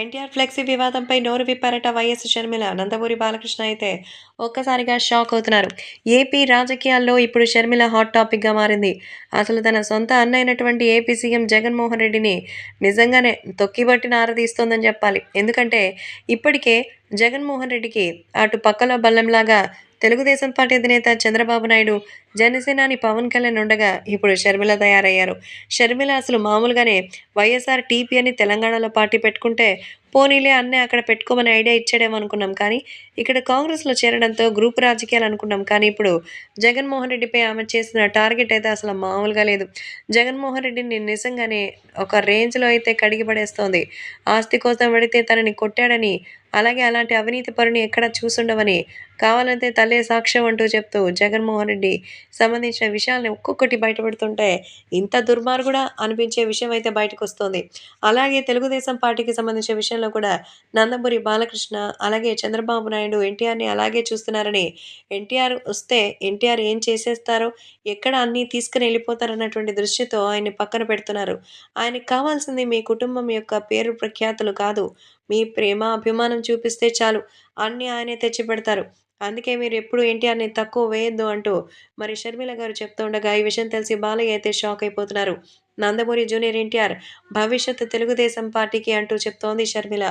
NTR flexi వివాదంపై నోరు విప్పారట వైఎస్ షర్మిల. నందమూరి బాలకృష్ణ అయితే ఒక్కసారిగా షాక్ అవుతున్నారు. ఏపీ రాజకీయాల్లో ఇప్పుడు షర్మిల హాట్ టాపిక్గా మారింది. అసలు తన సొంత అన్న అయినటువంటి ఏపీ సీఎం జగన్మోహన్ రెడ్డిని నిజంగానే తొక్కిబట్టిన ఆరదీస్తోందని చెప్పాలి. ఎందుకంటే ఇప్పటికే జగన్మోహన్ రెడ్డికి అటు పక్కలో బల్లంలాగా తెలుగుదేశం పార్టీ అధినేత చంద్రబాబు నాయుడు జనసేనాని పవన్ కళ్యాణ్ ఉండగా ఇప్పుడు షర్మిల తయారయ్యారు. షర్మిల అసలు మామూలుగానే వైఎస్ఆర్ టీపీ అని తెలంగాణలో పార్టీ పెట్టుకుంటే పోనీలే అన్నే అక్కడ పెట్టుకోమని ఐడియా ఇచ్చాడేమో అనుకున్నాం కానీ ఇక్కడ కాంగ్రెస్లో చేరడంతో గ్రూప్ రాజకీయాలు అనుకున్నాం కానీ ఇప్పుడు జగన్మోహన్ రెడ్డిపై ఆమె చేసిన టార్గెట్ అయితే అసలు మామూలుగా లేదు. జగన్మోహన్ రెడ్డిని నిజంగానే ఒక రేంజ్లో అయితే కడిగి పడేస్తోంది. ఆస్తి కోసం పడితే తనని కొట్టాడని అలాగే అలాంటి అవినీతి పరుని ఎక్కడ చూసుండవని కావాలంటే తల్లే సాక్ష్యం అంటూ చెప్తూ జగన్మోహన్ రెడ్డి సంబంధించిన విషయాల్ని ఒక్కొక్కటి బయటపెడుతుంటే ఇంత దుర్మార్గుడా అనిపించే విషయం అయితే బయటకు వస్తుంది అలాగే తెలుగుదేశం పార్టీకి సంబంధించిన విషయంలో కూడా నందమూరి బాలకృష్ణ అలాగే చంద్రబాబు నాయుడు ఎన్టీఆర్ని అలాగే చూస్తున్నారని ఎన్టీఆర్ వస్తే ఎన్టీఆర్ ఏం చేసేస్తారో ఎక్కడ అన్నీ తీసుకుని వెళ్ళిపోతారన్నటువంటి దృష్టితో ఆయన్ని పక్కన పెడుతున్నారు. ఆయనకి కావాల్సింది మీ కుటుంబం యొక్క పేరు ప్రఖ్యాతులు కాదు మీ ప్రేమ అభిమానం చూపిస్తే చాలు. అన్నీ ఆయనే తెచ్చి పెడతారు అందుకే మీరు ఎప్పుడు ఎన్టీఆర్ని తక్కువ వేయొద్దు అంటూ మరి షర్మిల గారు చెప్తుండగా ఈ విషయం తెలిసి బాలయ్య అయితే షాక్ అయిపోతున్నారు. నందమూరి జూనియర్ ఎన్టీఆర్ భవిష్యత్ తెలుగుదేశం పార్టీకి అంటూ చెప్తోంది షర్మిల.